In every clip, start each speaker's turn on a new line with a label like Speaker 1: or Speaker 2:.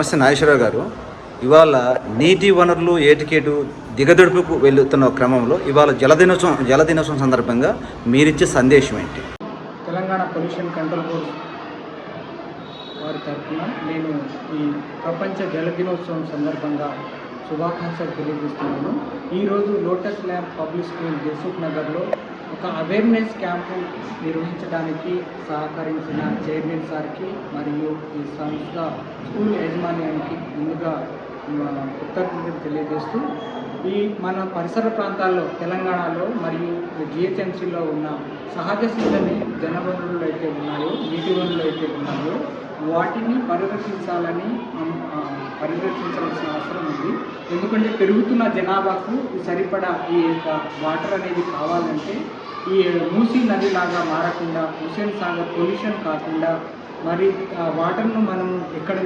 Speaker 1: నమస్తే నాగేశ్వరరావు గారు. ఇవాళ నీటి వనరులు ఏటికేటు దిగదొడుపుకు వెళ్తున్న క్రమంలో ఇవాళ జలదినోత్సవం జలదినోత్సవం సందర్భంగా మీరిచ్చే సందేశం ఏంటి?
Speaker 2: తెలంగాణ పొల్యూషన్ కంట్రోల్ బోర్డ్ వారి తరఫున నేను ఈ ప్రపంచ జల దినోత్సవం సందర్భంగా శుభాకాంక్షలు తెలియజేస్తున్నాను. ఈరోజు Lotus lab public school Dilsukh నగర్లో ఒక అవేర్నెస్ క్యాంపు నిర్వహించడానికి సహకరించిన చైర్మన్ సార్కి మరియు ఈ సంస్థ స్కూల్ యాజమాన్యానికి ముందుగా కృతజ్ఞతలు తెలియజేస్తూ ఈ మన పరిసర ప్రాంతాల్లో తెలంగాణలో మరియు జిహెచ్ఎంసీలో ఉన్న సహజ సిద్ధని జనవనరులు అయితే ఉన్నాయో నీటి వనరులు అయితే ఉన్నాయో వాటిని పరిరక్షించాలని అం- పరిరక్షించాల్సిన అవసరం ఉంది. ఎందుకంటే పెరుగుతున్న జనాభాకు సరిపడా ఈ యొక్క వాటర్ అనేది కావాలంటే ఈ మూసీ నదిలాగా మారకుండా హుసేన్ సాగర్ పొల్యూషన్ కాకుండా మరి వాటర్ను మనం ఎక్కడ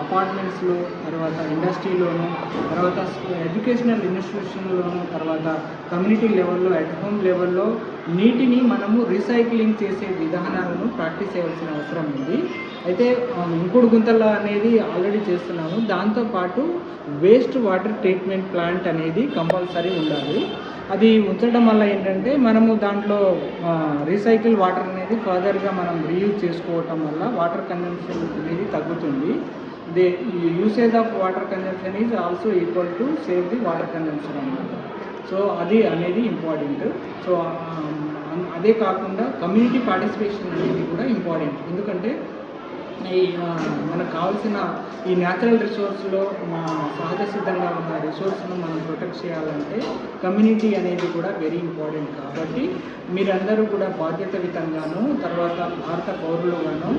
Speaker 2: అపార్ట్మెంట్స్లో తర్వాత ఇండస్ట్రీలోను తర్వాత ఎడ్యుకేషనల్ ఇన్స్టిట్యూషన్లోను తర్వాత కమ్యూనిటీ లెవెల్లో అట్ హోమ్ లెవెల్లో నీటిని మనము రీసైక్లింగ్ చేసే విధానాలను ప్రాక్టీస్ చేయాల్సిన అవసరం ఉంది. అయితే ఇంకుడు గుంతల అనేది ఆల్రెడీ చేస్తున్నాము. దాంతోపాటు వేస్ట్ వాటర్ ట్రీట్మెంట్ ప్లాంట్ అనేది కంపల్సరీ ఉండాలి. అది ఉంచడం వల్ల ఏంటంటే మనము దాంట్లో రీసైకిల్ వాటర్ అనేది ఫర్దర్గా మనం రీయూజ్ చేసుకోవటం వల్ల వాటర్ కన్జంప్షన్ అనేది తగ్గుతుంది. The usage of water consumption is also equal to save the water consumption అన్నమాట సో అది అనేది ఇంపార్టెంట్ సో అదే కాకుండా కమ్యూనిటీ పార్టిసిపేషన్ అనేది కూడా ఇంపార్టెంట్ ఎందుకంటే ఈ మనకు కావాల్సిన ఈ న్యాచురల్ రిసోర్స్లో మా సహజ సిద్ధంగా ఉన్న రిసోర్స్ను మనం ప్రొటెక్ట్ చేయాలంటే కమ్యూనిటీ అనేది కూడా వెరీ ఇంపార్టెంట్ కాబట్టి మీరందరూ కూడా బాధ్యతయుతంగాను తర్వాత భారత పౌరులుగాను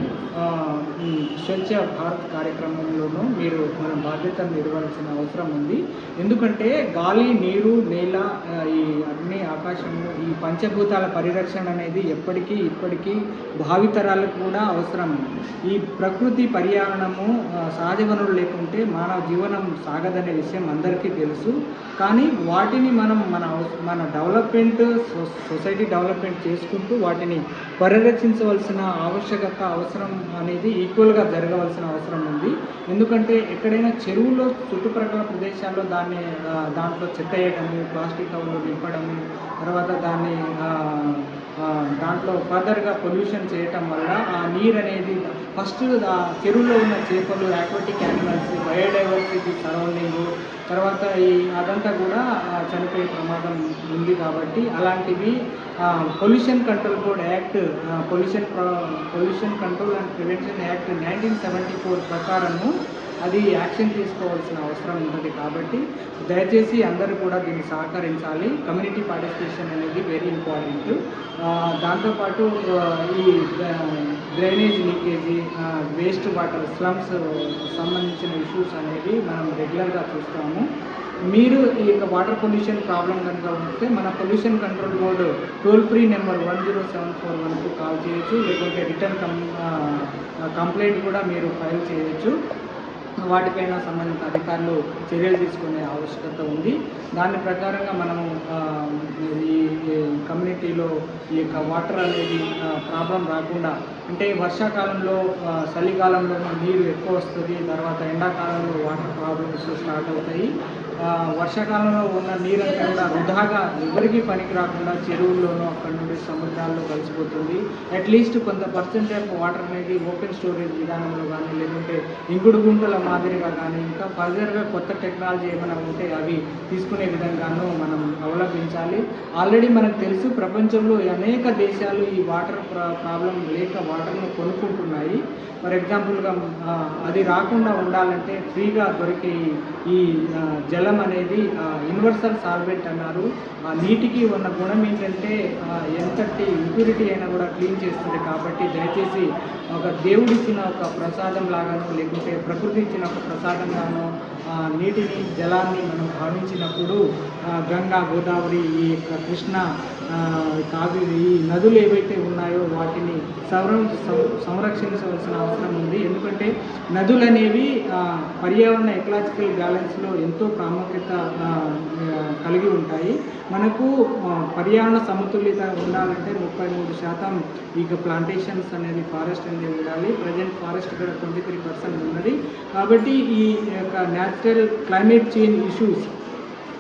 Speaker 2: స్వచ్ఛ భారత్ కార్యక్రమంలోనూ మీరు మన బాధ్యతను నిర్వహించిన అవసరం ఉంది. ఎందుకంటే గాలి నీరు నేల ఈ అగ్ని ఆకాశము ఈ పంచభూతాల పరిరక్షణ అనేది ఎప్పటికీ ఇప్పటికీ భావితరాలకు కూడా అవసరం. ఈ ప్రకృతి పర్యావరణము సహజ వనరులు లేకుంటే మానవ జీవనం సాగదనే విషయం అందరికీ తెలుసు. కానీ వాటిని మనం మన మన డెవలప్మెంట్ సొ- సొసైటీ డెవలప్మెంట్ చేసుకుంటూ వాటిని పరిరక్షించవలసిన ఆవశ్యకత అవసరం అనేది ఈక్వల్గా జరగవలసిన అవసరం ఉంది. ఎందుకంటే ఎక్కడైనా చెరువులో చుట్టుప్రక్కల ప్రదేశాల్లో దాన్ని దాంట్లో చెత్త వేయడము ప్లాస్టిక్ కవర్లు నింపడము తర్వాత దాన్ని దాంట్లో ఫర్దర్గా పొల్యూషన్ చేయటం వల్ల ఆ నీరు అనేది ఫస్ట్ ఫస్ట్ చెరువులో ఉన్న చేపలు ఆక్వాటిక్ యానిమల్స్ బయోడైవర్సిటీ సరౌండింగ్ తర్వాత ఈ అదంతా కూడా చనిపోయే ప్రమాదం ఉంది కాబట్టి అలాంటివి pollution control board act pollution pollution control and prevention act nineteen seventy four ప్రకారము అది యాక్షన్ తీసుకోవాల్సిన అవసరం ఉంటుంది కాబట్టి దయచేసి అందరూ కూడా దీన్ని సహకరించాలి. కమ్యూనిటీ పార్టిసిపేషన్ అనేది వెరీ ఇంపార్టెంట్ దాంతోపాటు ఈ drainage leakage waste water slums సంబంధించిన ఇష్యూస్ అనేవి మనం రెగ్యులర్గా చూస్తాము. మీరు ఈ యొక్క వాటర్ పొల్యూషన్ ప్రాబ్లం కనుక వస్తే మన pollution control board toll free number one zero seven four వన్కు call చేయొచ్చు. లేకుంటే రిటర్న్ కం కంప్లైంట్ కూడా మీరు ఫైల్ చేయొచ్చు. వాటిపైన సంబంధిత అధికారులు చర్యలు తీసుకునే ఆవశ్యకత ఉంది. దాని ప్రకారంగా మనము ఈ కమ్యూనిటీలో ఈ యొక్క వాటర్ అనేది ప్రాబ్లం రాకుండా అంటే వర్షాకాలంలో చలికాలంలో నీరు ఎక్కువ వస్తుంది తర్వాత ఎండాకాలంలో వాటర్ ప్రాబ్లమ్స్ స్టార్ట్ అవుతాయి. వర్షాకాలంలో ఉన్న నీరంతా కూడా వృధాగా ఎవరికి పనికి రాకుండా చెరువుల్లోనూ అక్కడ నుండి సముద్రాల్లో కలిసిపోతుంది. అట్లీస్ట్ కొంత పర్సెంటేజ్ వాటర్ అనేది ఓపెన్ స్టోరేజ్ విధానంలో కానీ లేకుంటే ఇంకుడు గుంటల మాదిరిగా కానీ ఇంకా ఫర్దర్గా కొత్త టెక్నాలజీ ఏమైనా ఉంటే అవి తీసుకునే విధంగానూ మనం అవలంబించాలి. ఆల్రెడీ మనకు తెలుసు ప్రపంచంలో అనేక దేశాలు ఈ వాటర్ ప్రాబ్లం లేక వాటర్ను కొనుక్కుంటున్నాయి. ఫర్ ఎగ్జాంపుల్గా అది రాకుండా ఉండాలంటే ఫ్రీగా దొరికే ఈ- జలం అనేది యూనివర్సల్ సాల్వెంట్ అన్నారు. ఆ నీటికి ఉన్న గుణం ఏంటంటే ఎంతటి ఇంప్యూరిటీ అయినా కూడా క్లీన్ చేస్తుంది కాబట్టి దయచేసి ఒక దేవుడిచ్చిన ఒక ప్రసాదం లాగానో లేకుంటే ప్రకృతి ఇచ్చిన ఒక ప్రసాదంగానో నీటిని జలాన్ని మనం భావించినప్పుడు గంగా గోదావరి ఈ యొక్క కృష్ణ కావేరి ఈ నదులు ఏవైతే ఉన్నాయో వాటిని సంర సంరక్షించవలసిన అవసరం ఉంది. ఎందుకంటే నదులు అనేవి పర్యావరణ ఎకలాజికల్ బ్యాలెన్స్లో ఎంతో ప్రాముఖ్యత కలిగి ఉంటాయి. మనకు పర్యావరణ సమతుల్యత ఉండాలంటే ముప్పై మూడు శాతం ఇక ప్లాంటేషన్స్ అనేది ఫారెస్ట్ అనేది ఉండాలి. ప్రజెంట్ ఫారెస్ట్ కూడా ట్వంటీ త్రీ పర్సెంట్ ఉన్నది. కాబట్టి ఈ యొక్క న్యాచురల్ క్లైమేట్ చేంజ్ ఇష్యూస్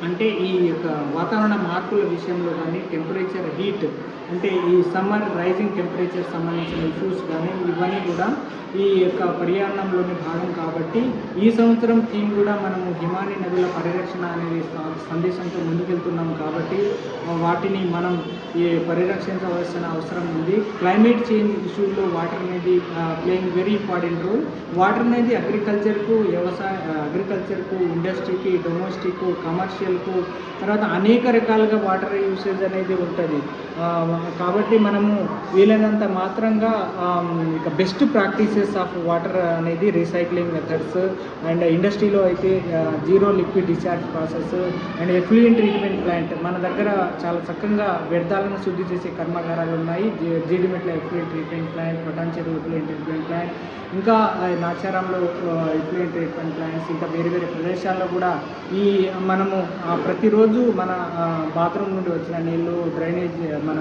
Speaker 2: అంటే ఈ యొక్క వాతావరణ మార్పుల విషయంలో కానీ టెంపరేచర్ హీట్ అంటే ఈ సమ్మర్ రైజింగ్ టెంపరేచర్ సంబంధించిన ఇష్యూస్ కానీ ఇవన్నీ కూడా ఈ యొక్క పర్యావరణంలోని భాగం కాబట్టి ఈ సంవత్సరం థీమ్ కూడా మనము హిమాని నదుల పరిరక్షణ అనేది సందేశంతో ముందుకెళ్తున్నాం కాబట్టి వాటిని మనం ఈ పరిరక్షించవలసిన అవసరం ఉంది. క్లైమేట్ చేంజ్ ఇష్యూలో వాటర్ అనేది playing very important role. Water అనేది అగ్రికల్చర్కు వ్యవసాయ అగ్రికల్చర్కు ఇండస్ట్రీకి డొమెస్టిక్ కమర్షియల్కు తర్వాత అనేక రకాలుగా వాటర్ యూసేజ్ అనేది ఉంటుంది. కాబట్టి మనము వీలైనంత మాత్రంగా ఇక బెస్ట్ ప్రాక్టీసెస్ ఆఫ్ వాటర్ అనేది రీసైక్లింగ్ మెథడ్స్ అండ్ ఇండస్ట్రీలో అయితే zero liquid discharge process and effluent treatment plant మన దగ్గర చాలా చక్కగా వ్యర్థాలను శుద్ధి చేసే కర్మాగారాలు ఉన్నాయి. Jeedimetla effluent treatment plant Patancheru effluent treatment plant ఇంకా నాచారంలో ఎఫ్లూయెంట్ ట్రీట్మెంట్ ప్లాంట్స్ ఇంకా వేరే వేరే ప్రదేశాల్లో కూడా ఈ మనము ప్రతిరోజు మన బాత్రూమ్ నుండి వచ్చిన నీళ్ళు డ్రైనేజ్ మన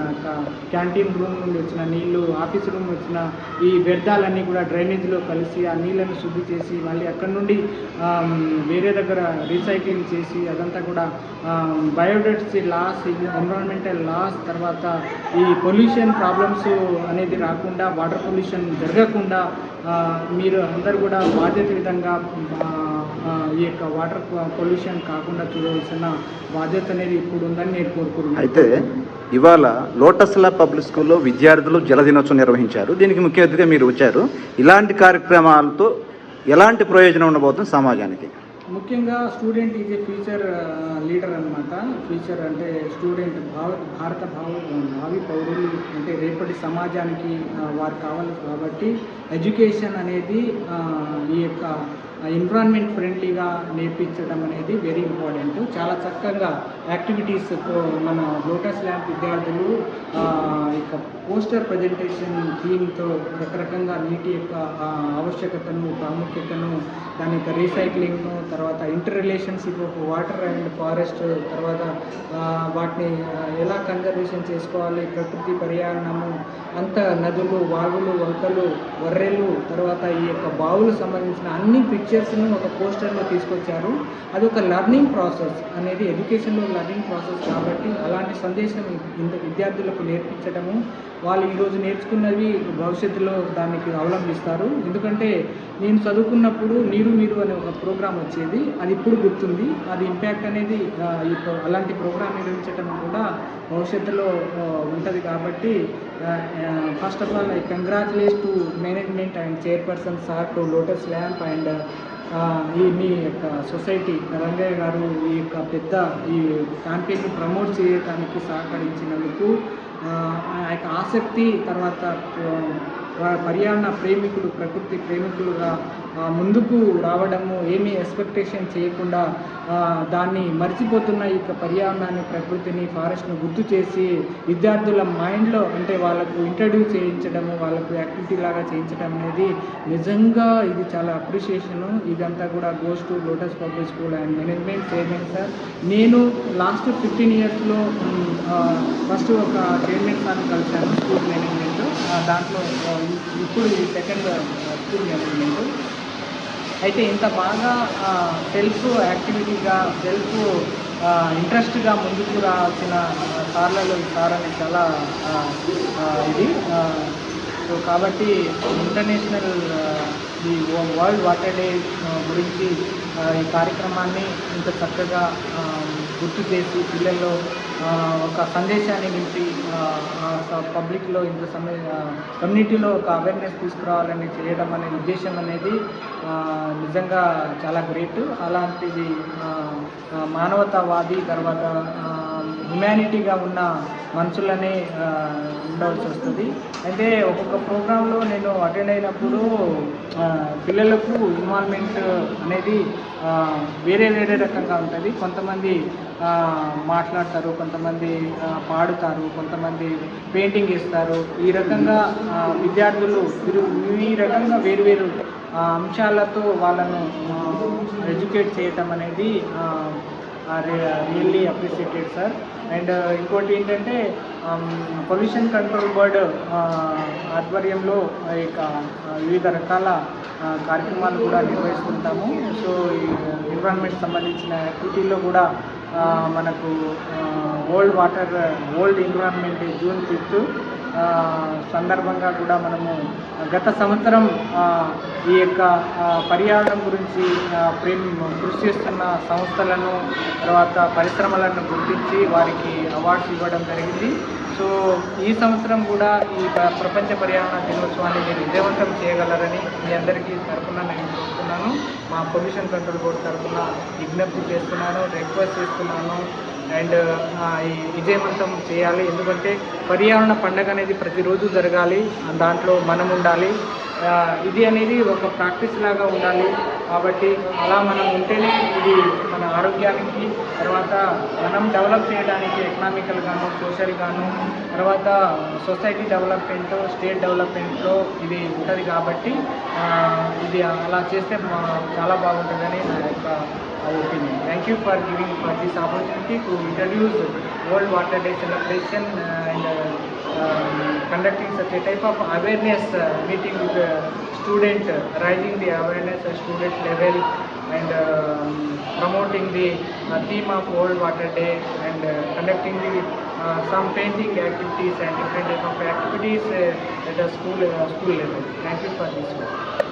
Speaker 2: క్యాంటీన్ రూమ్ నుండి వచ్చిన నీళ్ళు ఆఫీస్ రూమ్ వచ్చిన ఈ వ్యర్థాలన్నీ కూడా డ్రైనేజ్లో కలిసి ఆ నీళ్ళని శుద్ధి చేసి మళ్ళీ అక్కడ నుండి వేరే దగ్గర రీసైక్లింగ్ చేసి అదంతా కూడా బయోడైవర్సిటీ లాస్ ఎన్విరాన్మెంటల్ లాస్ తర్వాత ఈ పొల్యూషన్ ప్రాబ్లమ్స్ అనేది రాకుండా వాటర్ పొల్యూషన్ జరగకుండా మీరు అందరు కూడా బాధ్యత విధంగా ఈ యొక్క వాటర్ పొల్యూషన్ కాకుండా చూడవలసిన బాధ్యత అనేది ఇప్పుడు ఉందని నేను కోరుకుంటున్నాను.
Speaker 1: అయితే ఇవాళ లోటస్ లా పబ్లిక్ స్కూల్లో విద్యార్థులు జల దినోత్సవం నిర్వహించారు. దీనికి ముఖ్య అతిథిగా మీరు వచ్చారు. ఇలాంటి కార్యక్రమాలతో ఎలాంటి ప్రయోజనం ఉండబోతుంది సమాజానికి?
Speaker 2: ముఖ్యంగా student is a future leader అనమాట ఫ్యూచర్ అంటే స్టూడెంట్ భావ భారత భావ భావి పౌరులు అంటే రేపటి సమాజానికి వారు కావాలి కాబట్టి ఎడ్యుకేషన్ అనేది ఈ యొక్క ఎన్విరాన్మెంట్ ఫ్రెండ్లీగా నేర్పించడం అనేది వెరీ ఇంపార్టెంట్ చాలా చక్కగా యాక్టివిటీస్ మన లోటస్ ల్యాబ్ విద్యార్థులు ఇక పోస్టర్ ప్రజెంటేషన్ థీమ్తో రకరకంగా నీటి యొక్క ఆవశ్యకతను ప్రాముఖ్యతను దాని యొక్క రీసైక్లింగ్ను తర్వాత inter relationship of water and forest తర్వాత వాటిని ఎలా కన్జర్వేషన్ చేసుకోవాలి ప్రకృతి పర్యావరణము అంత నదులు వాగులు వంకలు వర్రెలు తర్వాత ఈ యొక్క బావులు సంబంధించిన అన్ని పిక్చర్స్ను ఒక పోస్టర్లో తీసుకొచ్చారు. అది ఒక లర్నింగ్ ప్రాసెస్ అనేది ఎడ్యుకేషన్లో లర్నింగ్ ప్రాసెస్ కాబట్టి అలాంటి సందేశం ఇంత విద్యార్థులకు నేర్పించడము వాళ్ళు ఈరోజు నేర్చుకున్నవి భవిష్యత్తులో దానికి అవలంబిస్తారు. ఎందుకంటే నేను చదువుకున్నప్పుడు నీరు మీరు అనే ఒక ప్రోగ్రాం వచ్చేది. అది ఇప్పుడు గుర్తుంది. అది ఇంపాక్ట్ అనేది ఈ అలాంటి ప్రోగ్రాం నిర్వహించడం కూడా భవిష్యత్తులో ఉంటుంది కాబట్టి first of all I congratulate to management and chairperson sir to Lotus lamp and ఈ మీ యొక్క సొసైటీ రంగయ్య గారు ఈ యొక్క పెద్ద ఈ క్యాంపెయిన్ ప్రమోట్ చేయడానికి సహకరించినందుకు ఆ, యొక్క ఆసక్తి తర్వాత పర్యావరణ ప్రేమికులు ప్రకృతి ప్రేమికులుగా ముందుకు రావడము ఏమీ ఎక్స్పెక్టేషన్ చేయకుండా దాన్ని మర్చిపోతున్న ఈ యొక్క పర్యావరణాన్ని ప్రకృతిని ఫారెస్ట్ను గుర్తు చేసి విద్యార్థుల మైండ్లో అంటే వాళ్ళకు ఇంట్రడ్యూస్ చేయించడము వాళ్ళకు యాక్టివిటీ లాగా చేయించడం అనేది నిజంగా ఇది చాలా అప్రిషియేషను ఇదంతా కూడా goes to Lotus public school and management chairman sir నేను లాస్ట్ ఫిఫ్టీన్ ఇయర్స్లో ఫస్ట్ ఒక చైర్మన్ సార్ కలిశాను స్కూల్ మేనేజ్మెంట్ దాంట్లో ఇప్పుడు ఈ సెకండ్ స్కూల్ మేనేజ్మెంట్ అయితే ఇంత బాగా సెల్ఫ్ యాక్టివిటీగా సెల్ఫ్ ఇంట్రెస్ట్గా ముందుకు రావాల్సిన సార్లలో సార్ అనేది చాలా ఇది సో కాబట్టి ఇంటర్నేషనల్ ఈ వరల్డ్ వాటర్ డే గురించి ఈ కార్యక్రమాన్ని ఇంత చక్కగా గుర్తు చేసి పిల్లల్లో ఒక సందేశాన్ని నింపి పబ్లిక్లో ఇంత సమయ కమ్యూనిటీలో ఒక అవేర్నెస్ తీసుకురావాలని చేయడం అనే ఉద్దేశం అనేది నిజంగా చాలా గ్రేట్ అలాంటిది మానవతావాది తర్వాత హ్యుమానిటీగా ఉన్న మనుషులనే ఉండాల్సి ఉండవలసి వస్తుంది. అయితే ఒక్కొక్క ప్రోగ్రాంలో నేను అటెండ్ అయినప్పుడు పిల్లలకు ఇన్వాల్వ్మెంట్ అనేది వేరే వేరే రకంగా ఉంటుంది. కొంతమంది మాట్లాడతారు కొంతమంది పాడుతారు కొంతమంది పెయింటింగ్ ఇస్తారు ఈ రకంగా విద్యార్థులు వీరు- ఈ రకంగా వేరు వేరు అంశాలతో వాళ్ళను ఎడ్యుకేట్ చేయటం అనేది రియల్లీ అప్రిషియేటెడ్ సార్ అండ్ ఇంకోటి ఏంటంటే పొల్యూషన్ కంట్రోల్ బోర్డ్ ఆధ్వర్యంలో ఈ వివిధ రకాల కార్యక్రమాలు కూడా నిర్వహిస్తుంటాము. సో ఈ uh, ఎన్విరాన్మెంట్ సంబంధించిన యాక్టివిటీల్లో కూడా మనకు world water world environment June fifth సందర్భంగా కూడా మనము గత సంవత్సరం ఈ యొక్క పర్యావరణం గురించి ప్రేమ కృషి చేస్తున్న సంస్థలను తర్వాత పరిశ్రమలను గుర్తించి వారికి అవార్డ్స్ ఇవ్వడం జరిగింది. సో ఈ సంవత్సరం కూడా ఈ ప్రపంచ పర్యావరణ దినోత్సవాన్ని మీరు విజయవంతం చేయగలరని మీ అందరికీ తరఫున నేను కోరుతున్నాను. మా పొల్యూషన్ కంట్రోల్ బోర్డు తరఫున విజ్ఞప్తి చేస్తున్నాను రిక్వెస్ట్ చేస్తున్నాను. అండ్ ఈ విజయవంతం చేయాలి. ఎందుకంటే పర్యావరణ పండగ అనేది ప్రతిరోజు జరగాలి. దాంట్లో మనం ఉండాలి. ఇది అనేది ఒక ప్రాక్టీస్ లాగా ఉండాలి. కాబట్టి అలా మనం ఉంటేనే ఇది మన ఆరోగ్యానికి తర్వాత మనం డెవలప్ చేయడానికి ఎకనామికల్ గాను సోషల్ గాను తర్వాత సొసైటీ డెవలప్మెంట్ స్టేట్ డెవలప్మెంట్లో ఇది ఉంటుంది కాబట్టి ఇది అలా చేస్తే మా- చాలా బాగుంటుందని నా యొక్క opinion thank you for giving for this opportunity to introduce world water day celebration and conducting such a type of awareness uh, meeting with the student, uh, raising the awareness at student level and um, promoting the uh, theme of World Water Day and uh, conducting the uh, some painting activities and different type of activities uh, at the school uh, school level. Thank you for this.